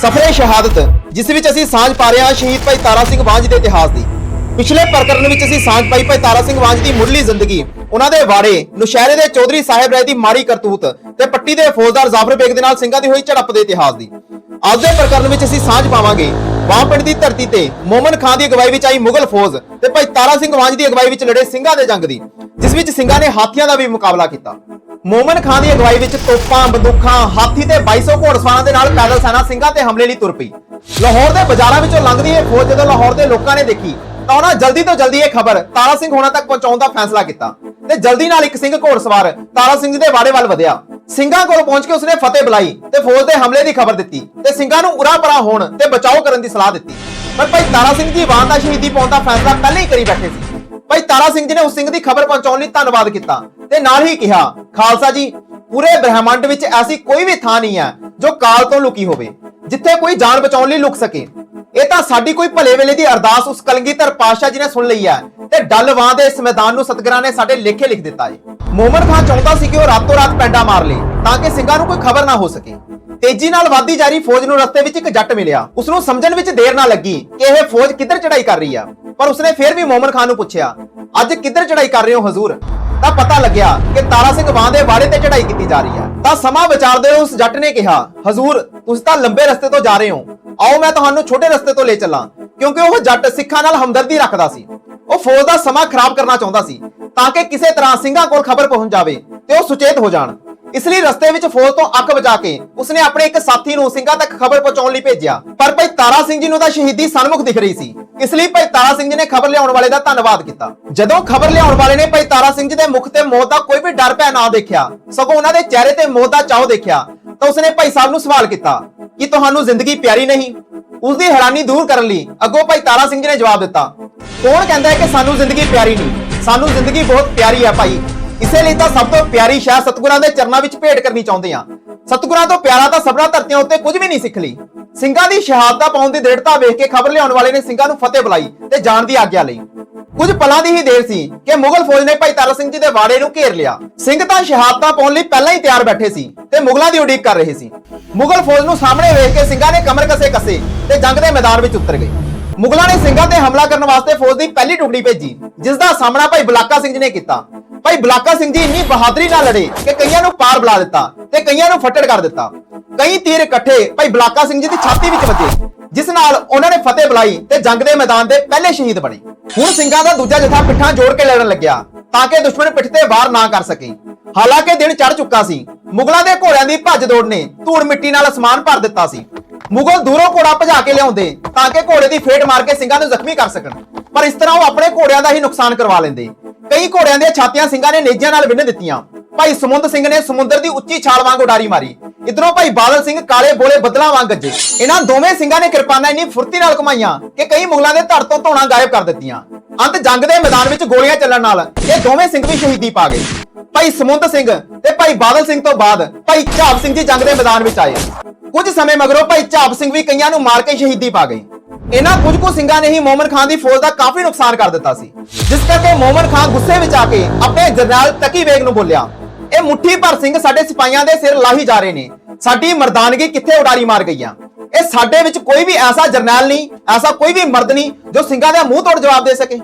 ਸਫਰੇ ਸ਼ਹਾਦਤ, ਜਿਸ ਵਿੱਚ ਅਸੀਂ ਸਾਂਝ ਪਾ ਰਹੇ ਹਾਂ ਸ਼ਹੀਦ ਭਾਈ ਤਾਰਾ ਸਿੰਘ ਵਾਂਝ ਦੇ ਇਤਿਹਾਸ ਦੀ। ਪਿਛਲੇ ਪ੍ਰਕਰਨ ਵਿੱਚ ਅਸੀਂ ਸਾਂਝ ਪਾਈ ਭਾਈ ਤਾਰਾ ਸਿੰਘ ਵਾਂਝ ਦੀ ਮੁੱਢਲੀ ਜ਼ਿੰਦਗੀ, ਉਹਨਾਂ ਦੇ ਵਾੜੇ, ਨੁਸ਼ਹਿਰੇ ਦੇ ਚੌਧਰੀ ਸਾਹਿਬ ਰਾਏ ਦੀ ਮਾੜੀ ਕਰਤੂਤ ਤੇ ਪੱਟੀ ਦੇ ਫੌਜਦਾਰ ਜ਼ਾਫਰ ਬੇਗ ਦੇ ਨਾਲ ਸਿੰਘਾਂ ਦੀ ਹੋਈ ਝੜਪ ਦੇ ਇਤਿਹਾਸ ਦੀ। ਅੱਜ ਦੇ ਪ੍ਰਕਰਨ ਵਿੱਚ ਅਸੀਂ ਸਾਂਝ ਪਾਵਾਂਗੇ, ਵਾਂ ਪਿੰਡ ਦੀ ਧਰਤੀ ਤੇ ਮੋਮਨ ਖਾਨ ਦੀ ਅਗਵਾਈ ਵਿੱਚ ਆਈ ਮੁਗਲ ਫੌਜ ਤੇ ਭਾਈ ਤਾਰਾ ਸਿੰਘ ਵਾਂਝ ਦੀ ਅਗਵਾਈ ਵਿੱਚ ਲੜੇ ਸਿੰਘਾਂ ਦੇ ਜੰਗ ਦੀ, ਜਿਸ ਵਿੱਚ ਸਿੰਘਾਂ ਨੇ ਹਾਥੀਆਂ ਦਾ ਵੀ ਮੁਕਾਬਲਾ ਕੀਤਾ। ਮੋਮਨ ਖਾਨ ਦੀ ਅਗਵਾਈ ਵਿੱਚ ਤੋਪਾਂ, ਬੰਦੂਕਾਂ, ਹਾਥੀ ਤੇ 2200 ਘੋੜਸਵਾਰਾਂ ਦੇ ਨਾਲ ਪੈਦਲ ਸੈਨਾ ਸਿੰਘਾਂ ਤੇ ਹਮਲੇ ਲਈ ਤੁਰ ਪਈ। ਲਾਹੌਰ ਦੇ ਬਾਜ਼ਾਰਾਂ ਵਿੱਚੋਂ ਲੰਘਦੀ ਇਹ ਫੌਜ ਜਦੋਂ ਲਾਹੌਰ ਦੇ ਲੋਕਾਂ ਨੇ ਦੇਖੀ, ਤਾਂ ਉਹਨਾਂ ਜਲਦੀ ਤੋਂ ਜਲਦੀ ਇਹ ਖਬਰ ਤਾਰਾ ਸਿੰਘ ਹੋਣਾ ਤੱਕ ਪਹੁੰਚਾਉਣ ਦਾ ਫੈਸਲਾ ਕੀਤਾ। ਤੇ ਜਲਦੀ ਨਾਲ ਇੱਕ ਸਿੰਘ ਘੋੜਸਵਾਰ ਤਾਰਾ ਸਿੰਘ ਜੀ ਦੇ ਵਾੜੇ ਵੱਲ ਵਧਿਆ। ਸਿੰਘਾਂ ਕੋਲ ਪਹੁੰਚ ਕੇ ਉਸਨੇ ਫਤਿਹ ਬੁਲਾਈ ਤੇ ਫੌਜ ਦੇ ਹਮਲੇ ਦੀ ਖਬਰ ਦਿੱਤੀ ਤੇ ਸਿੰਘਾਂ ਨੂੰ ਉਰਾ ਪਰਾ ਹੋਣ ਤੇ ਬਚਾਓ ਕਰਨ ਦੀ ਸਲਾਹ ਦਿੱਤੀ। ਪਰ ਭਾਈ ਤਾਰਾ ਸਿੰਘ ਜੀ ਵਾਨ ਦਾ ਸ਼ਹੀਦੀ ਪਾਉਣ ਦਾ ਫੈਸਲਾ ਪਹਿਲਾਂ ਹੀ ਕਰੀ ਬੈਠੇ ਸੀ। ਭਾਈ ਤਾਰਾ ਸਿੰਘ ਜੀ ਨੇ ਉਸ ਸਿੰਘ ਦੀ ਖਬਰ ਪਹੁੰਚਾਉਣ ਲਈ ਧੰਨਵਾਦ ਕੀਤਾ ਤੇ ਨਾਲ ਹੀ ਕਿਹਾ ਖਾਲਸਾ ਜੀ, ਪੂਰੇ ਬ੍ਰਹਿਮੰਡ ਵਿੱਚ ਐਸੀ ਕੋਈ ਵੀ ਥਾਂ ਨਹੀਂ ਹੈ ਜੋ ਕਾਲ ਤੋਂ ਲੁਕੀ ਹੋਵੇ, ਜਿੱਥੇ ਕੋਈ ਜਾਨ ਬਚਾਉਣ ਲਈ ਲੁਕ ਸਕੇ। ਇਹ ਤਾਂ ਸਾਡੀ ਕੋਈ ਭਲੇ ਵੇਲੇ ਦੀ ਅਰਦਾਸ ਉਸ ਕਲਗੀਧਰ ਪਾਤਸ਼ਾਹ ਜੀ ਨੇ ਸੁਣ ਲਈ ਹੈ ਤੇ ਡੱਲਵਾਂ ਦੇ ਇਸ ਮੈਦਾਨ ਨੂੰ ਸਤਗੁਰਾਂ ਨੇ ਸਾਡੇ ਲੇਖੇ ਲਿਖ ਦਿੱਤਾ ਹੈ ਮੋਮਨ ਖਾਨ ਚਾਹੁੰਦਾ ਸੀ ਕਿ ਉਹ ਰਾਤੋਂ ਰਾਤ ਪੈਂਡਾ ਮਾਰ ਲੇ, ਤਾਂ ਕਿ ਸਿੰਘਾਂ ਨੂੰ ਕੋਈ ਖਬਰ ਨਾ ਹੋ ਸਕੇ। ਤੇਜ਼ੀ ਨਾਲ ਵਾਧੀ ਜਾਰੀ ਫੌਜ ਨੂੰ ਰਸਤੇ ਵਿੱਚ ਇੱਕ ਜੱਟ ਮਿਲਿਆ। ਉਸ ਨੂੰ ਸਮਝਣ ਵਿੱਚ ਦੇਰ ਨਾ ਲੱਗੀ ਕਿ ਇਹ ਫੌਜ ਕਿੱਧਰ ਚੜਾਈ ਕਰ ਰਹੀ ਆ। ਪਰ ਉਸਨੇ ਫਿਰ ਵੀ ਮੋਮਨ ਖਾਨ ਨੂੰ ਪੁੱਛਿਆ, ਅੱਜ ਕਿੱਧਰ ਚੜਾਈ ਕਰ ਰਹੇ ਹੋ, ਹਜ਼ੂਰ? ਤਾਂ ਪਤਾ ਲੱਗਿਆ ਕਿ ਤਾਰਾ ਸਿੰਘ ਵਾਂ ਦੇ ਬਾੜੇ ਤੇ ਚੜਾਈ ਕੀਤੀ ਜਾ ਰਹੀ ਹੈ। ਤਾਂ ਸਮਾਂ ਵਿਚਾਰਦੇ ਹੋਏ ਉਸ ਜੱਟ ਨੇ ਕਿਹਾ, ਹਜ਼ੂਰ, ਤੁਸੀਂ ਤਾਂ ਲੰਬੇ ਰਸਤੇ ਤੋਂ ਜਾ ਰਹੇ ਹੋ। ਆਓ, ਮੈਂ ਤੁਹਾਨੂੰ ਛੋਟੇ ਰਸਤੇ ਤੋਂ ਲੈ ਚੱਲਾਂ, ਕਿਉਂਕਿ ਉਹ ਜੱਟ ਸਿੱਖਾਂ ਨਾਲ ਹਮਦਰਦੀ ਰੱਖਦਾ ਸੀ। ਉਹ ਫੌਜ ਦਾ ਸਮਾਂ ਖਰਾਬ ਕਰਨਾ ਚਾਹੁੰਦਾ ਸੀ, ਤਾਂ ਕਿ ਕਿਸੇ ਤਰ੍ਹਾਂ ਸਿੰਘਾਂ ਕੋਲ ਖਬਰ ਪਹੁੰਚ ਜਾਵੇ ਤੇ ਉਹ ਸੁਚੇਤ ਹੋ ਜਾਣ। ਇਸ ਲਈ ਰਸਤੇ ਵਿੱਚ ਫੌਜ ਤੋਂ ਅੱਖ ਬਚਾ ਕੇ ਉਸਨੇ ਆਪਣੇ ਇੱਕ ਸਾਥੀ ਨੂੰ ਸਿੰਘਾਂ ਤੱਕ ਖਬਰ ਪਹੁੰਚਾਉਣ ਲਈ ਭੇਜਿਆ। ਪਰ ਭਾਈ ਤਾਰਾ ਸਿੰਘ ਜੀ ਨੂੰ ਤਾਂ ਸ਼ਹੀਦੀ ਸਨਮੁਖ ਦਿਖ ਰਹੀ ਸੀ। ਇਸ ਲਈ ਭਾਈ ਤਾਰਾ ਸਿੰਘ ਜੀ ਨੇ ਖਬਰ ਲਿਆਉਣ ਵਾਲੇ ਦਾ ਧੰਨਵਾਦ ਕੀਤਾ। ਜਦੋਂ ਖਬਰ ਲਿਆਉਣ ਵਾਲੇ ਨੇ ਭਾਈ ਤਾਰਾ ਸਿੰਘ ਜੀ ਦੇ ਮੁਖ ਤੇ ਮੌਤ ਦਾ ਕੋਈ ਵੀ ਡਰ ਭੈ ਨਾ ਦੇਖਿਆ, ਸਗੋਂ ਉਹਨਾਂ ਦੇ ਚਿਹਰੇ ਤੇ ਮੌਤ ਦਾ ਚਾਹ ਦੇਖਿਆ, ਤਾਂ ਉਸਨੇ ਭਾਈ ਸਾਹਿਬ ਨੂੰ ਸਵਾਲ ਕੀਤਾ, ਕਿ ਤੁਹਾਨੂੰ ਜ਼ਿੰਦਗੀ ਪਿਆਰੀ ਨਹੀਂ? ਉਸ ਦੀ ਹੈਰਾਨੀ ਦੂਰ ਕਰਨ ਲਈ ਅੱਗੋਂ ਭਾਈ ਤਾਰਾ ਸਿੰਘ ਜੀ ਨੇ ਜਵਾਬ ਦਿੱਤਾ, ਕੌਣ ਕਹਿੰਦਾ ਹੈ ਕਿ ਸਾਨੂੰ ਜ਼ਿੰਦਗੀ ਪਿਆਰੀ ਨਹੀਂ? ਸਾਨੂੰ ਜ਼ਿੰਦਗੀ ਬਹੁਤ ਪਿਆਰੀ ਹੈ ਭਾਈ। ਇਸੇ ਲਈ ਤਾਂ ਸਭ ਤੋਂ ਪਿਆਰੀ ਸ਼ਾਹ ਸਤਿਗੁਰਾਂ ਦੇ ਚਰਨਾਂ ਵਿੱਚ ਭੇਟ ਕਰਨੀ ਚਾਹੁੰਦੇ ਆ ਸਤਿਗੁਰਾਂ ਤੋਂ ਪਿਆਰਾ ਤਾਂ ਸਭਨਾ ਧਰਤੀਆਂ ਉੱਤੇ ਕੁਝ ਵੀ ਨਹੀਂ ਸਿੱਖ ਲਈ। ਸਿੰਘਾਂ ਦੀ ਸ਼ਹਾਦਤਾਂ ਪਾਉਣ ਦੀ ਦ੍ਰਿੜਤਾ ਵੇਖ ਕੇ ਖਬਰ ਲਿਆਉਣ ਵਾਲੇ ਨੇ ਸਿੰਘਾਂ ਨੂੰ ਫਤਿਹ ਬੁਲਾਈ ਤੇ ਜਾਣ ਦੀ ਆਗਿਆ ਲਈ। ਕੁਝ ਪਲਾਂ ਦੀ ਹੀ ਦੇਰ ਸੀ ਕਿ ਮੁਗਲ ਫੌਜ ਨੇ ਭਾਈ ਤਾਰਾ ਸਿੰਘ ਜੀ ਦੇ ਵਾੜੇ ਨੂੰ ਘੇਰ ਲਿਆ। ਸਿੰਘ ਤਾਂ ਸ਼ਹਾਦਤਾਂ ਪਾਉਣ ਲਈ ਪਹਿਲਾਂ ਹੀ ਤਿਆਰ ਬੈਠੇ ਸੀ ਤੇ ਮੁਗਲਾਂ ਦੀ ਉਡੀਕ ਕਰ ਰਹੇ ਸੀ। ਮੁਗਲ ਫੌਜ ਨੂੰ ਸਾਹਮਣੇ ਵੇਖ ਕੇ ਸਿੰਘਾਂ ਨੇ ਕਮਰ ਕਸੇ ਕਸੇ ਤੇ ਜੰਗ ਦੇ ਮੈਦਾਨ ਵਿੱਚ ਉਤਰ ਗਏ। ਮੁਗਲਾਂ ਨੇ ਸਿੰਘਾਂ ਤੇ ਹਮਲਾ ਕਰਨ ਵਾਸਤੇ ਫੌਜ ਦੀ ਪਹਿਲੀ ਟੁਕੜੀ ਭੇਜੀ ਜਿਸ ਦਾ ਸਾਹਮਣਾ ਭਾਈ ਬਲਾਕਾ ਸਿੰਘ ਜੀ ਨੇ ਕੀਤਾ। ਭਾਈ ਬਲਾਕਾ ਸਿੰਘ ਜੀ ਇੰਨੀ ਬਹਾਦਰੀ ਨਾਲ ਲੜੇ ਕਿ ਕਈਆਂ ਨੂੰ ਪਾਰ ਬੁਲਾ ਦਿੱਤਾ ਤੇ ਕਈਆਂ ਨੂੰ ਫੱਟੜ ਕਰ ਦਿੱਤਾ। ਕਈ ਤੀਰ ਇਕੱਠੇ ਭਾਈ ਬਲਾਕਾ ਸਿੰਘ ਜੀ ਦੀ ਛਾਤੀ ਵਿੱਚ ਵੱਜੇ, ਜਿਸ ਨਾਲ ਉਹਨਾਂ ਨੇ ਫਤਿਹ ਬੁਲਾਈ ਤੇ ਜੰਗ ਦੇ ਮੈਦਾਨ ਦੇ ਪਹਿਲੇ ਸ਼ਹੀਦ ਬਣੇ। ਹੁਣ ਸਿੰਘਾਂ ਦਾ ਦੂਜਾ ਜਥਾ ਪਿੱਠਾਂ ਜੋੜ ਕੇ ਲੜਨ ਲੱਗਿਆ ਤਾਂ ਕਿ ਦੁਸ਼ਮਣ ਪਿੱਠ ਤੇ ਵਾਰ ਨਾ ਕਰ ਸਕੇ। ਹਾਲਾਂਕਿ ਦਿਨ ਚੜ ਚੁੱਕਾ ਸੀ। ਮੁਗਲਾਂ ਦੇ ਘੋੜਿਆਂ ਦੀ ਭੱਜ ਦੌੜ ਨੇ ਧੂੜ ਮਿੱਟੀ ਨਾਲ ਅਸਮਾਨ ਭਰ ਦਿੱਤਾ ਸੀ। ਮੁਗਲ ਦੂਰੋਂ ਘੋੜਾ ਭਜਾ ਕੇ ਲਿਆਉਂਦੇ ਤਾਂ ਕਿ ਘੋੜੇ ਦੀ ਫੇਟ ਮਾਰ ਕੇ ਸਿੰਘਾਂ ਨੂੰ ਜ਼ਖਮੀ ਕਰ ਸਕਣ। ਪਰ ਇਸ ਤਰ੍ਹਾਂ ਉਹ ਆਪਣੇ ਘੋੜਿਆਂ ਦਾ ਹੀ ਨੁਕਸਾਨ ਕਰਵਾ ਲੈਂਦੇ। ਕਈ ਘੋੜਿਆਂ ਦੀਆਂ ਛਾਤੀਆਂ ਸਿੰਘਾਂ ਨੇ ਨੇਜਿਆਂ ਨਾਲ ਵਿੰਨ ਦਿੱਤੀਆਂ। ਭਾਈ ਸਮੁੰਦ ਸਿੰਘ ਨੇ ਸਮੁੰਦਰ ਦੀ ਉੱਚੀ ਛਾਲ ਵਾਂਗ ਉਡਾਰੀ ਮਾਰੀ। ਇਧਰੋਂ ਭਾਈ ਬਾਦਲ ਸਿੰਘ ਕਾਲੇ ਬੋਲੇ ਬੱਦਲਾਂ ਵਾਂਗ ਗੱਜੇ। ਇਹਨਾਂ ਦੋਵੇਂ ਸਿੰਘਾਂ ਨੇ ਕਿਰਪਾਨਾਂ ਇੰਨੀ ਫੁਰਤੀ ਨਾਲ ਘੁਮਾਈਆਂ ਕਿ ਕਈ ਮੁਗਲਾਂ ਦੇ ਧੜ ਤੋਂ ਧੌਣਾ ਗਾਇਬ ਕਰ ਦਿੱਤੀਆਂ। ਅੰਤ ਜੰਗ ਦੇ ਮੈਦਾਨ ਵਿੱਚ ਗੋਲੀਆਂ ਚੱਲਣ ਨਾਲ ਇਹ ਦੋਵੇਂ ਸਿੰਘ ਵੀ ਸ਼ਹੀਦੀ ਪਾ ਗਏ। ਭਾਈ ਸਮੁੰਦ ਸਿੰਘ ਤੇ ਭਾਈ ਬਾਦਲ ਸਿੰਘ ਤੋਂ ਬਾਅਦ ਭਾਈ ਝਾਬ ਸਿੰਘ ਜੀ ਜੰਗ ਦੇ ਮੈਦਾਨ ਵਿੱਚ ਆਏ। ਕੁਝ ਸਮੇਂ ਮਗਰੋਂ ਭਾਈ ਝਾਬ ਸਿੰਘ ਵੀ ਕਈਆਂ ਨੂੰ ਮਾਰ ਕੇ ਸ਼ਹੀਦੀ ਪਾ ਗਏ। ਇਹਨਾਂ ਕੁਝ ਕੁ ਸਿੰਘਾਂ ਨੇ ਹੀ ਮੋਮਨ ਖਾਨ ਦੀ ਫੌਜ ਦਾ ਕਾਫੀ ਨੁਕਸਾਨ ਕਰ ਦਿੱਤਾ ਸੀ। ਜਿਸ ਕਰਕੇ ਮੋਮਨ ਖਾਨ ਗੁੱਸੇ ਵਿੱਚ ਆ ਕੇ ਆਪਣੇ ਜਰਨੈਲ ਤਕੀ ਬੇਗ ਨੂੰ ਬੋਲਿਆ, ਇਹ ਮੁੱਠੀ ਭਰ ਸਿੰਘ ਸਾਡੇ ਸਿਪਾਹੀਆਂ ਦੇ ਸਿਰ ਲਾਹੀ ਜਾ ਰਹੇ ਨੇ। ਸਾਡੀ ਮਰਦਾਨਗੀ ਕਿੱਥੇ ਉਡਾਰੀ ਮਾਰ ਗਈਆਂ? ਇਹ ਸਾਡੇ ਵਿੱਚ ਕੋਈ ਵੀ ਐਸਾ ਜਰਨੈਲ ਨਹੀਂ, ਐਸਾ ਕੋਈ ਵੀ ਮਰਦ ਨਹੀਂ ਜੋ ਸਿੰਘਾਂ ਦਾ ਮੂੰਹ ਤੋੜ ਜਵਾਬ ਦੇ ਸਕੇ।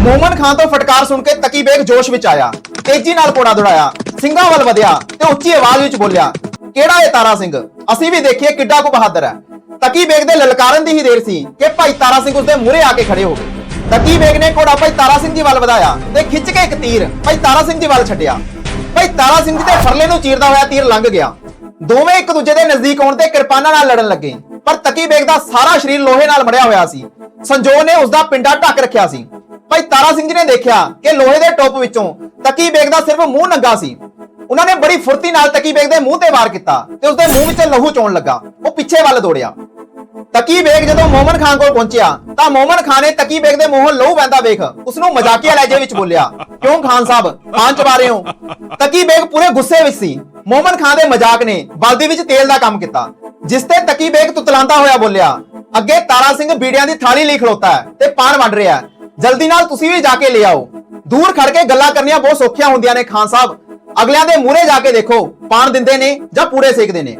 ਮੋਮਨ ਖਾਨ ਤੋਂ ਫਟਕਾਰ ਸੁਣ ਕੇ ਤਕੀ ਬੇਗ ਜੋਸ਼ ਵਿੱਚ ਆਇਆ, ਤੇਜ਼ੀ ਨਾਲ ਘੋੜਾ ਦੌੜਾਇਆ, ਸਿੰਘਾਂ ਵੱਲ ਵਧਿਆ ਤੇ ਉੱਚੀ ਆਵਾਜ਼ ਵਿੱਚ ਬੋਲਿਆ ਕਿਹੜਾ ਹੈ ਤਾਰਾ ਸਿੰਘ? ਅਸੀਂ ਵੀ ਦੇਖੀਏ ਕਿੱਡਾ ਕੁ ਬਹਾਦਰ ਹੈ। ਤਕੀ ਬੇਗ ਦੇ ਲਲਕਾਰਨ ਦੀ ਹੀ ਦੇਰ ਸੀ ਕਿ ਭਾਈ ਤਾਰਾ ਸਿੰਘ ਉਸਦੇ ਮੂਹਰੇ ਆ ਕੇ ਖੜੇ ਹੋ ਗਏ। ਤਕੀ ਬੇਗ ਨੇ ਘੋੜਾ ਭਾਈ ਤਾਰਾ ਸਿੰਘ ਜੀ ਵੱਲ ਵਧਾਇਆ ਤੇ ਖਿੱਚ ਕੇ ਇੱਕ ਤੀਰ ਭਾਈ ਤਾਰਾ ਸਿੰਘ ਜੀ ਵੱਲ ਛੱਡਿਆ। ਭਾਈ ਤਾਰਾ ਸਿੰਘ ਜੀ ਦੇ ਫਰਲੇ ਨੂੰ ਚੀਰਦਾ ਹੋਇਆ ਤੀਰ ਲੰਘ ਗਿਆ। ਦੋਵੇਂ ਇੱਕ ਦੂਜੇ ਦੇ ਨਜ਼ਦੀਕ ਆਉਣ ਤੇ ਕਿਰਪਾਨਾਂ ਨਾਲ ਲੜਨ ਲੱਗੇ। ਪਰ ਤਕੀ ਬੇਗ ਦਾ ਸਾਰਾ ਸਰੀਰ ਲੋਹੇ ਨਾਲ ਮੜਿਆ ਹੋਇਆ ਸੀ। ਸੰਜੋ ਨੇ ਉਸ ਦਾ ਪਿੰਡਾ ਢੱਕ ਰੱਖਿਆ ਸੀ। ਭਾਈ ਤਾਰਾ ਸਿੰਘ ਜੀ ਨੇ ਦੇਖਿਆ ਕਿ ਲੋਹੇ ਦੇ ਟੋਪ ਵਿੱਚੋਂ ਤਕੀ ਬੇਗ ਦਾ ਸਿਰਫ ਮੂੰਹ ਨੰਗਾ ਸੀ। ਉਹਨਾਂ ਨੇ ਬੜੀ ਫੁਰਤੀ ਨਾਲ ਤਕੀ ਬੇਗ ਦੇ ਮੂੰਹ ਤੇ ਵਾਰ ਕੀਤਾ ਤੇ ਉਸਦੇ ਮੂੰਹ ਵਿੱਚ ਲਹੂ ਚੋਣ ਲੱਗਾ, ਉਹ ਪਿੱਛੇ ਵੱਲ ਦੌੜਿਆ। ਤਕੀ ਬੇਗ ਜਦੋਂ ਮੋਮਨ ਖਾਨ ਕੋਲ ਪਹੁੰਚਿਆ, ਤਾਂ ਮੋਮਨ ਖਾਨ ਨੇ ਤਕੀ ਬੇਗ ਦੇ ਮੂੰਹੋਂ ਲਹੂ ਵਹਿੰਦਾ ਵੇਖ ਉਸ ਨੂੰ ਮਜ਼ਾਕੀਆ ਲਹਿਜੇ ਵਿੱਚ ਬੋਲਿਆ, ਕਿਉਂ ਖਾਨ ਸਾਹਿਬ, ਖਾਨ ਚਬਾ ਰਹੇ ਹੋ? ਤਕੀ ਬੇਗ ਪੂਰੇ ਗੁੱਸੇ ਵਿੱਚ ਸੀ। ਮੋਮਨ ਖਾਨ ਦੇ ਮਜ਼ਾਕ ਨੇ ਬਲਦੀ ਵਿੱਚ ਤੇਲ ਦਾ ਕੰਮ ਕੀਤਾ, ਜਿਸ ਤੇ ਤਕੀ ਬੇਗ ਤੁਤਲਾਂਦਾ ਹੋਇਆ ਬੋਲਿਆ, ਅੱਗੇ ਤਾਰਾ ਸਿੰਘ ਬੀੜਿਆਂ ਦੀ ਥਾਲੀ ਲਈ ਖਲੋਤਾ ਹੈ ਤੇ ਪਾਣ ਵੰਡ ਰਿਹਾ ਹੈ। ਜਲਦੀ ਨਾਲ ਤੁਸੀਂ ਵੀ ਜਾ ਕੇ ਲੈ ਆਓ। ਦੂਰ ਖੜ ਕੇ ਗੱਲਾਂ ਕਰਨੀਆਂ ਬਹੁਤ ਸੌਖੀਆਂ ਹੁੰਦੀਆਂ ਨੇ ਖਾਨ ਸਾਹਿਬ। ਅਗਲਿਆਂ ਦੇ ਮੂਹਰੇ ਜਾ ਕੇ ਦੇਖੋ, ਪਾਣ ਦਿੰਦੇ ਨੇ ਜਾਂ ਪੂਰੇ ਸੇਕਦੇ ਨੇ।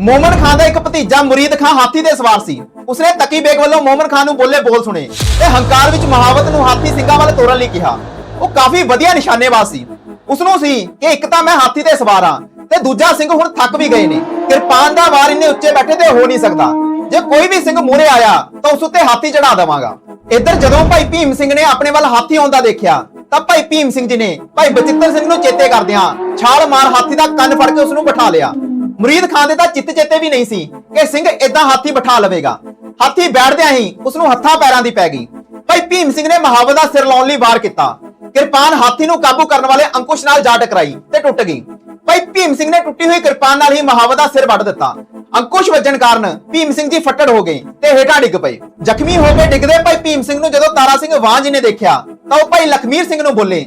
ਮੋਮਨ ਖਾਨ ਦਾ ਇੱਕ ਭਤੀਜਾ ਮੁਰੀਦ ਖਾਨ ਹਾਥੀ ਦੇ ਸਵਾਰ ਸੀ। ਉਸਨੇ ਤਕੀ ਬੇਗ ਵੱਲੋਂ ਮੋਮਨ ਖਾਨ ਨੂੰ ਬੋਲੇ ਬੋਲ ਸੁਣੇ ਤੇ ਹੰਕਾਰ ਵਿੱਚ ਮਹਾਵਤ ਨੂੰ ਹਾਥੀ ਸਿੰਘਾਂ ਵੱਲ ਤੋਰਨ ਲਈ ਕਿਹਾ। ਉਹ ਕਾਫੀ ਵਧੀਆ ਨਿਸ਼ਾਨੇਬਾਜ਼ ਸੀ। ਉਸ ਨੂੰ ਸੀ ਕਿ ਇੱਕ ਤਾਂ ਮੈਂ ਹਾਥੀ ਤੇ ਸਵਾਰ ਹਾਂ ਤੇ ਦੂਜਾ ਸਿੰਘ ਹੁਣ ਥੱਕ ਵੀ ਗਏ ਨੇ। ਕਿਰਪਾਨ ਦਾ ਵਾਰ ਇੰਨੇ ਉੱਚੇ ਬੈਠੇ ਤੇ ਹੋ ਨਹੀਂ ਸਕਦਾ। ਜੇ ਕੋਈ ਵੀ ਸਿੰਘ ਮੂਰੇ ਆਇਆ ਤਾਂ ਉਸ ਉੱਤੇ ਹਾਥੀ ਚੜਾ ਦੇਵਾਂਗਾ। ਇੱਧਰ ਜਦੋਂ ਭਾਈ ਭੀਮ ਸਿੰਘ ਨੇ ਆਪਣੇ ਵੱਲ ਹਾਥੀ ਆਉਂਦਾ ਦੇਖਿਆ ਤਾਂ ਭਾਈ ਭੀਮ ਸਿੰਘ ਜੀ ਨੇ ਭਾਈ ਬਚਿੱਤਰ ਸਿੰਘ ਨੂੰ ਚੇਤੇ ਕਰਦਿਆਂ ਛਾਲ ਮਾਰ ਹਾਥੀ ਦਾ ਕੰਨ ਫੜ ਕੇ ਉਸ ਨੂੰ ਬਿਠਾ ਲਿਆ। ਮੁਰੀਦ ਖਾਨ ਦੇ ਤਾਂ ਚਿੱਤ ਚੇਤੇ ਵੀ ਨਹੀਂ ਸੀ ਕਿ ਸਿੰਘ ਇਦਾਂ ਹਾਥੀ ਬਿਠਾ ਲਵੇਗਾ। ਹਾਥੀ ਬੈਠਦਿਆਂ ਹੀ ਉਸ ਨੂੰ ਹੱਥਾਂ ਪੈਰਾਂ ਦੀ ਪੈ ਗਈ। ਭਾਈ ਭੀਮ ਸਿੰਘ ਨੇ ਮਹਾਵਤ ਦਾ ਸਿਰ ਲਾਉਣ ਲਈ ਵਾਰ ਕੀਤਾ। ਕਿਰਪਾਨ ਹਾਥੀ ਨੂੰ ਕਾਬੂ ਕਰਨ ਵਾਲੇ ਅੰਕੁਸ਼ ਨਾਲ ਜਾ ਟਕਰਾਈ ਤੇ ਟੁੱਟ ਗਈ। ਭਾਈ ਭੀਮ ਸਿੰਘ ਨੇ ਟੁੱਟੀ ਹੋਈ ਕਿਰਪਾਨ ਨਾਲ ਹੀ ਮਹਾਵਤ ਦਾ ਸਿਰ ਵੱਢ ਦਿੱਤਾ। ਅੰਕੁਸ਼ ਵੱਜਣ ਕਾਰਨ ਭੀਮ ਸਿੰਘ ਜੀ ਫੱਟੜ ਹੋ ਗਏ ਤੇ ਹੇਠਾਂ ਡਿੱਗ ਪਏ। ਜ਼ਖਮੀ ਹੋ ਕੇ ਡਿੱਗਦੇ ਭਾਈ ਭੀਮ ਸਿੰਘ ਨੂੰ ਜਦੋਂ ਤਾਰਾ ਸਿੰਘ ਵਾਂਝ ਨੇ ਦੇਖਿਆ ਤਾਂ ਉਹ ਭਾਈ ਲਖਮੀਰ ਸਿੰਘ ਨੂੰ ਬੋਲੇ।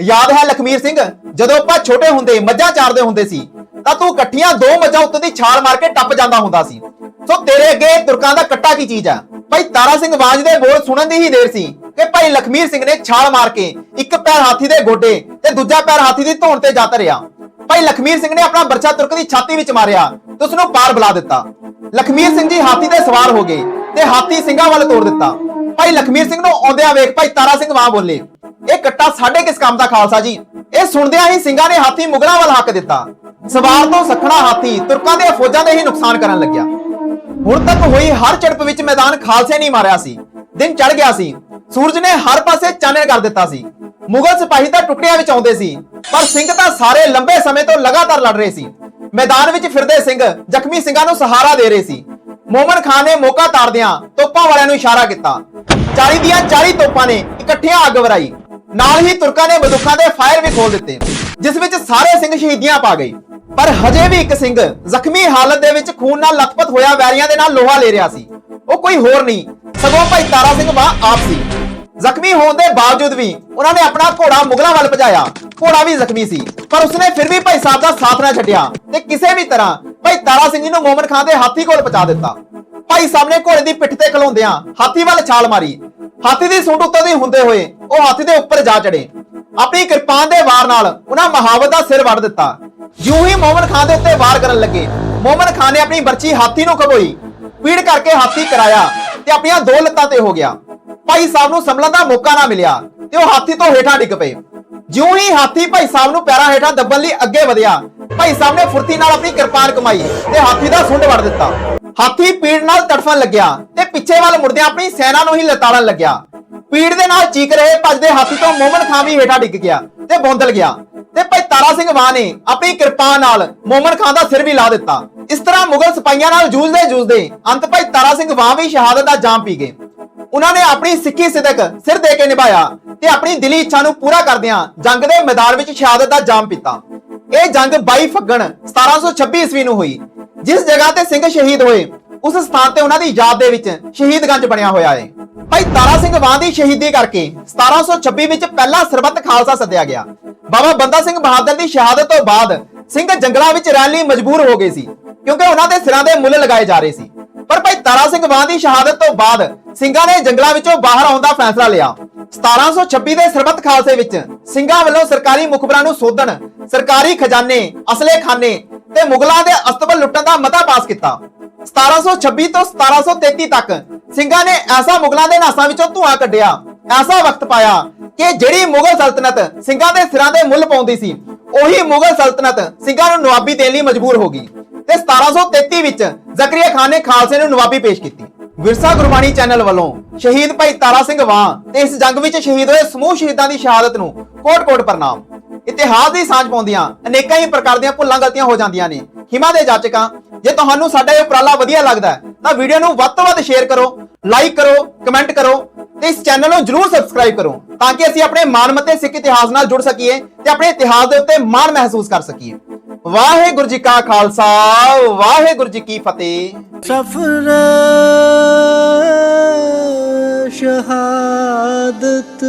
ਯਾਦ ਹੈ ਲਖਮੀਰ ਸਿੰਘ, ਜਦੋਂ ਆਪਾਂ ਛੋਟੇ ਹੁੰਦੇ, ਮੱਝਾਂ ਚਾਰਦੇ ਹੁੰਦੇ ਸੀ, ਤਾਂ ਤੂੰ ਇਕੱਠੀਆਂ ਦੋ ਮੱਝਾਂ ਉੱਤੇ ਦੀ ਛਾਲ ਮਾਰ ਕੇ ਟੱਪ ਜਾਂਦਾ ਹੁੰਦਾ ਸੀ। ਸੋ ਤੇਰੇ ਅੱਗੇ ਤੁਰਕਾਂ ਦਾ ਕੱਟਾ ਕੀ ਚੀਜ਼ ਆ? ਭਾਈ ਤਾਰਾ ਸਿੰਘ ਵਾਂਝ ਦੇ ਬੋਲ ਸੁਣਨ ਦੀ ਹੀ ਦੇਰ ਸੀ ਕਿ ਭਾਈ ਲਖਮੀਰ ਸਿੰਘ ਨੇ ਛਾਲ ਮਾਰ ਕੇ ਇੱਕ ਪੈਰ ਹਾਥੀ ਦੇ ਗੋਡੇ ਤੇ ਦੂਜਾ ਪੈਰ ਹਾਥੀ ਦੀ ਧੌਣ ਤੇ ਜਾ ਤਰਿਆ ਭਾਈ ਲਖਮੀਰ ਸਿੰਘ ਨੇ ਆਪਣਾ ਬਰਛਾ ਤੁਰਕ ਦੀ ਛਾਤੀ ਵਿੱਚ ਮਾਰਿਆ ਤੇ ਉਸ ਨੂੰ ਪਾਰ ਬੁਲਾ ਦਿੱਤਾ। ਲਖਮੀਰ ਸਿੰਘ ਜੀ ਹਾਥੀ ਤੇ ਸਵਾਰ ਹੋ ਗਏ ਤੇ ਹਾਥੀ ਸਿੰਘਾਂ ਵੱਲ ਤੋੜ ਦਿੱਤਾ। ਭਾਈ ਲਖਮੀਰ ਸਿੰਘ ਨੂੰ ਆਉਂਦਿਆਂ ਵੇਖ ਭਾਈ ਤਾਰਾ ਸਿੰਘ ਵਾਂ ਬੋਲੇ। ਇਹ ਕੱਟਾ ਸਾਡੇ ਕਿਸ ਕੰਮ ਦਾ ਖਾਲਸਾ ਜੀ? ਇਹ ਸੁਣਦਿਆਂ ਹੀ ਸਿੰਘਾਂ ਨੇ ਹਾਥੀ ਮੁਗਲਾਂ ਵੱਲ ਹੱਕ ਦਿੱਤਾ। ਸਵਾਰ ਤੋਂ ਸਖਣਾ ਹਾਥੀ ਤੁਰਕਾਂ ਦੇ ਫੌਜਾਂ ਦੇ ਹੀ ਨੁਕਸਾਨ ਕਰਨ ਲੱਗਿਆ। ਹੁਣ ਤੱਕ ਹੋਈ ਹਰ ਝੜਪ ਵਿੱਚ ਮੈਦਾਨ ਖਾਲਸੇ ਨਹੀਂ ਮਾਰਿਆ ਸੀ। ਦਿਨ ਚੜ ਗਿਆ ਸੀ। ਸੂਰਜ ਨੇ ਹਰ ਪਾਸੇ ਚਾਨਣ ਕਰ ਦਿੱਤਾ ਸੀ। ਮੁਗਲ ਸਿਪਾਹੀ ਤਾਂ ਟੁਕੜਿਆਂ ਵਿੱਚ ਆਉਂਦੇ ਸੀ। ਪਰ ਸਿੰਘ ਤਾਂ ਸਾਰੇ ਲੰਬੇ ਸਮੇਂ ਤੋਂ ਲਗਾਤਾਰ ਲੜ ਰਹੇ ਸੀ। ਮੈਦਾਨ ਵਿੱਚ ਫਿਰਦੇ ਸਿੰਘ ਜ਼ਖਮੀ ਸਿੰਘਾਂ ਨੂੰ ਸਹਾਰਾ ਦੇ ਰਹੇ ਸੀ। ਮੋਮਨ ਖਾਨ ਨੇ ਮੌਕਾ ਤਾਰਦਿਆਂ ਤੋਪਾਂ ਵਾਲਿਆਂ ਨੂੰ ਇਸ਼ਾਰਾ ਕੀਤਾ। 40 ਦੀਆਂ 40 ਤੋਪਾਂ ਨੇ ਇਕੱਠਿਆਂ ਅੱਗ ਵਰਾਈ। ਨਾਲ ਹੀ ਤੁਰਕਾਂ ਨੇ ਬੰਦੂਕਾਂ ਦੇ ਫਾਇਰ ਵੀ ਖੋਲ ਦਿੱਤੇ, ਜਿਸ ਵਿੱਚ ਸਾਰੇ ਸਿੰਘ ਸ਼ਹੀਦੀਆਂ ਪਾ ਗਏ। ਪਰ ਹਜੇ ਵੀ ਇੱਕ ਸਿੰਘ ਜ਼ਖਮੀ ਹਾਲਤ ਦੇ ਵਿੱਚ ਖੂਨ ਨਾਲ ਲਥਪਥ ਹੋਇਆ ਵੈਰੀਆਂ ਦੇ ਨਾਲ ਲੋਹਾ ਲੈ ਰਿਹਾ ਸੀ। ਉਹ ਕੋਈ ਹੋਰ ਨਹੀਂ, ਸਗੋਂ ਭਾਈ ਤਾਰਾ ਸਿੰਘ ਵਾ ਆਪ ਸੀ। ਜ਼ਖਮੀ ਹੋਣ ਦੇ ਬਾਵਜੂਦ ਵੀ ਉਹਨਾਂ ਨੇ ਆਪਣਾ ਘੋੜਾ ਮੁਗਲਾਂ ਵੱਲ ਭਜਾਇਆ। ਘੋੜਾ ਵੀ ਜ਼ਖਮੀ ਸੀ, ਪਰ ਉਸਨੇ ਫਿਰ ਵੀ ਭਾਈ ਸਾਹਿਬ ਦਾ ਸਾਥ ਨਾ ਛੱਡਿਆ ਤੇ ਕਿਸੇ ਵੀ ਤਰ੍ਹਾਂ ਭਾਈ ਤਾਰਾ ਸਿੰਘ ਜੀ ਨੂੰ ਮੋਮਨ ਖਾਨ ਦੇ ਹਾਥੀ ਕੋਲ ਪਹੁੰਚਾ ਦਿੱਤਾ। ਭਾਈ ਸਾਹਿਬ ਨੇ ਘੋੜੇ ਦੀ ਪਿੱਠ ਤੇ ਖਲੋਂਦਿਆਂ ਹਾਥੀ ਵੱਲ ਛਾਲ ਮਾਰੀ। ਹਾਥੀ ਦੀ ਸੁੰਡ ਉੱਤੇ ਦੀ ਹੁੰਦੇ ਹੋਏ ਉਹ ਹਾਥੀ ਦੇ ਉੱਪਰ ਜਾ ਚੜੇ ਆਪਣੀ ਕਿਰਪਾਨ ਦੇ ਵਾਰ ਨਾਲ ਉਹਨਾਂ ਮਹਾਵਤ ਦਾ ਸਿਰ ਵੱਢ ਦਿੱਤਾ। ਜਿਉਂ ਹੀ ਮੋਮਨ ਖਾਨ ਦੇ ਉੱਤੇ ਵਾਰ ਕਰਨ ਲੱਗੇ, ਮੋਮਨ ਖਾਨ ਨੇ ਆਪਣੀ ਬਰਚੀ ਹਾਥੀ ਨੂੰ ਖਬੋਈ ਪੀੜ ਕਰਕੇ ਹਾਥੀ ਕਰਾਇਆ ਤੇ ਆਪਣੀਆਂ ਦੋ ਲੱਤਾਂ ਤੇ ਹੋ ਗਿਆ। ਭਾਈ ਸਾਹਿਬ ਨੂੰ ਸੰਭਲਣ ਦਾ ਮੌਕਾ ਨਾ ਮਿਲਿਆ ਤੇ ਉਹ ਹਾਥੀ ਤੋਂ ਹੇਠਾਂ ਡਿੱਗ ਪਏ। ਜਿਉਂ ਹੀ ਹਾਥੀ ਭਾਈ ਸਾਹਿਬ ਨੂੰ ਪੈਰਾਂ ਹੇਠਾਂ ਦੱਬਣ ਲਈ ਅੱਗੇ ਵਧਿਆ, ਭਾਈ ਸਾਹਿਬ ਨੇ ਫੁਰਤੀ ਨਾਲ ਆਪਣੀ ਕਿਰਪਾਨ ਕਮਾਈ ਤੇ ਹਾਥੀ ਦਾ ਸੁੰਡ ਵੱਢ ਦਿੱਤਾ। ਹਾਥੀ ਪੀੜ ਨਾਲ ਤੜਫਣ ਲੱਗਿਆ ਤੇ ਪਿੱਛੇ ਵੱਲ ਮੁੜਦਿਆਂ ਆਪਣੀ ਸੈਨਾ ਨੂੰ ਹੀ ਲਤਾੜਨ ਲੱਗਿਆ। ਪੀੜ ਦੇ ਨਾਲ ਚੀਕ ਰਹੇ ਭੱਜਦੇ ਹਾਥੀ ਤੋਂ ਮੋਮਨ ਖਾਨ ਵੀ ਹੇਠਾਂ ਡਿੱਗ ਗਿਆ ਤੇ ਬੋਂਦਲ ਗਿਆ। ਤੇ ਭਾਈ ਤਾਰਾ ਸਿੰਘ ਵਾਹ ਨੇ ਆਪਣੀ ਕਿਰਪਾ ਨਾਲ ਮੋਮਨ ਖਾਨ ਦਾ ਸਿਰ ਵੀ ਲਾ ਦਿੱਤਾ। ਇਸ ਤਰ੍ਹਾਂ ਮੁਗਲ ਸਿਪਾਹੀਆਂ ਨਾਲ ਜੂਝਦੇ ਜੂਝਦੇ ਅੰਤ ਭਾਈ ਤਾਰਾ ਸਿੰਘ ਵਾਹ ਵੀ ਸ਼ਹਾਦਤ ਦਾ ਜਾਮ ਪੀ ਗਏ। ਉਹਨਾਂ ਨੇ ਆਪਣੀ ਸਿੱਖੀ ਸਿਦਕ ਸਿਰ ਦੇ ਕੇ ਨਿਭਾਇਆ ਤੇ ਆਪਣੀ ਦਿਲੀ ਇੱਛਾ ਨੂੰ ਪੂਰਾ ਕਰਦਿਆਂ ਜੰਗ ਦੇ ਮੈਦਾਨ ਵਿੱਚ ਸ਼ਹਾਦਤ ਦਾ ਜਾਮ ਪੀਤਾ। ਇਹ ਜੰਗ 22 ਫੱਗਣ 1726 ਈਸਵੀ ਨੂੰ ਹੋਈ। ਜਿਸ ਜਗ੍ਹਾ ਤੇ ਸਿੰਘ ਸ਼ਹੀਦ ਹੋਏ, ਉਸ ਸਥਾਨ ਤੇ ਉਹਨਾਂ ਦੀ ਯਾਦ ਦੇ ਵਿੱਚ ਸ਼ਹੀਦਗੰਜ ਬਣਿਆ ਹੋਇਆ ਹੈ ਭਾਈ ਤਾਰਾ ਸਿੰਘ ਵਾਂ ਦੀ ਸ਼ਹੀਦੀ ਕਰਕੇ 1726 ਵਿੱਚ ਪਹਿਲਾ ਸਰਬੱਤ ਖਾਲਸਾ ਸੱਦਿਆ ਗਿਆ। ਬਾਬਾ ਬੰਦਾ ਸਿੰਘ ਬਹਾਦਰ ਦੀ ਸ਼ਹਾਦਤ ਤੋਂ ਬਾਅਦ ਸਿੰਘ ਜੰਗਲਾਂ ਵਿੱਚ ਰਹਿਣ ਲਈ ਮਜਬੂਰ ਹੋ ਗਏ ਸੀ, ਕਿਉਂਕਿ ਉਹਨਾਂ ਦੇ ਸਿਰਾਂ ਦੇ ਮੁੱਲ ਲਗਾਏ ਜਾ ਰਹੇ ਸੀ। ਪਰ ਭਾਈ ਤਾਰਾ ਸਿੰਘ ਵਾਂ ਦੀ ਸ਼ਹਾਦਤ ਤੋਂ ਬਾਅਦ ਸਿੰਘਾਂ ਨੇ ਜੰਗਲਾਂ ਵਿੱਚੋਂ ਬਾਹਰ ਆਉਣ ਦਾ ਫੈਸਲਾ ਲਿਆ। 1726 ਦੇ ਸਰਬੱਤ ਖਾਲਸੇ ਵਿੱਚ ਸਿੰਘਾਂ ਵੱਲੋਂ ਸਰਕਾਰੀ ਮੁਖਬਰਾਂ ਨੂੰ ਸੋਧਣ, ਸਰਕਾਰੀ ਖਜ਼ਾਨੇ, ਅਸਲੇ ਖਾਨੇ ਤੇ ਮੁਗਲਾਂ ਦੇ ਅਸਤਬਲ ਲੁੱਟਣ ਦਾ ਮਤਾ ਪਾਸ ਕੀਤਾ। 1726 ਤੋਂ 1733 ਤੱਕ ਸਿੰਘਾਂ ਨੇ ਐਸਾ ਮੁਗਲਾਂ ਦੇ ਨਾਸਾਂ ਵਿੱਚੋਂ ਧੂਆਂ ਕੱਢਿਆ। ਐਸਾ ਵਕਤ ਪਾਇਆ ਕਿ ਜਿਹੜੀ ਮੁਗਲ ਸਲਤਨਤ ਸਿੰਘਾਂ ਦੇ ਸਿਰਾਂ ਦੇ ਮੁੱਲ ਪਾਉਂਦੀ ਸੀ, ਉਹੀ ਮੁਗਲ ਸਲਤਨਤ ਸਿੰਘਾਂ ਨੂੰ ਨਵਾਬੀ ਦੇਣ ਲਈ ਮਜਬੂਰ ਹੋ ਗਈ। ਤੇ 1733 ਵਿੱਚ ਜ਼ਕਰੀਆ ਖਾਨ ਨੇ ਖਾਲਸੇ ਨੂੰ ਨਵਾਬੀ ਪੇਸ਼ ਕੀਤੀ। ਵਿਰਸਾ ਗੁਰਬਾਣੀ ਚੈਨਲ ਵੱਲੋਂ ਸ਼ਹੀਦ ਭਾਈ ਤਾਰਾ ਸਿੰਘ ਵਾਂ ਤੇ ਇਸ ਜੰਗ ਵਿੱਚ ਸ਼ਹੀਦ ਹੋਏ ਸਮੂਹ ਸ਼ਹੀਦਾਂ ਦੀ ਸ਼ਹਾਦਤ ਨੂੰ ਕੋਟ-ਕੋਟ ਪ੍ਰਣਾਮ। ਇਤਿਹਾਸ ਦੀ ਸਾਂਝ ਪਾਉਂਦੀਆਂ। ਅਨੇਕਾਂ ਹੀ ਪ੍ਰਕਾਰ ਦੀਆਂ ਭੁੱਲਾਂ ਗਲਤੀਆਂ ਹੋ ਜਾਂਦੀਆਂ ਨੇ। ਹਿਮਾ ਦੇ ਜਾਚਕਾਂ, ਜੇ ਤੁਹਾਨੂੰ ਸਾਡਾ ਇਹ ਉਪਰਾਲਾ ਵਧੀਆ ਲੱਗਦਾ ਤਾਂ ਵੀਡੀਓ ਨੂੰ ਵੱਧ ਤੋਂ ਵੱਧ ਸ਼ੇਅਰ ਕਰੋ ਲਾਈਕ ਕਰੋ ਕਮੈਂਟ ਕਰੋ ਤੇ ਇਸ ਚੈਨਲ ਨੂੰ ਜਰੂਰ ਸਬਸਕ੍ਰਾਈਬ ਕਰੋ ਤਾਂ ਕਿ ਅਸੀਂ ਆਪਣੇ ਮਾਨਮਤੇ ਸਿੱਖ ਇਤਿਹਾਸ ਨਾਲ ਜੁੜ ਸਕੀਏ ਤੇ ਆਪਣੇ ਇਤਿਹਾਸ ਦੇ ਉੱਤੇ ਮਾਣ ਮਹਿਸੂਸ ਕਰ ਸਕੀਏ। ਵਾਹਿਗੁਰੂ ਜੀ ਕਾ ਖਾਲਸਾ, ਵਾਹਿਗੁਰੂ ਜੀ ਕੀ ਫਤਿਹ। ਸਫਰ, ਸ਼ਹਾਦਤ।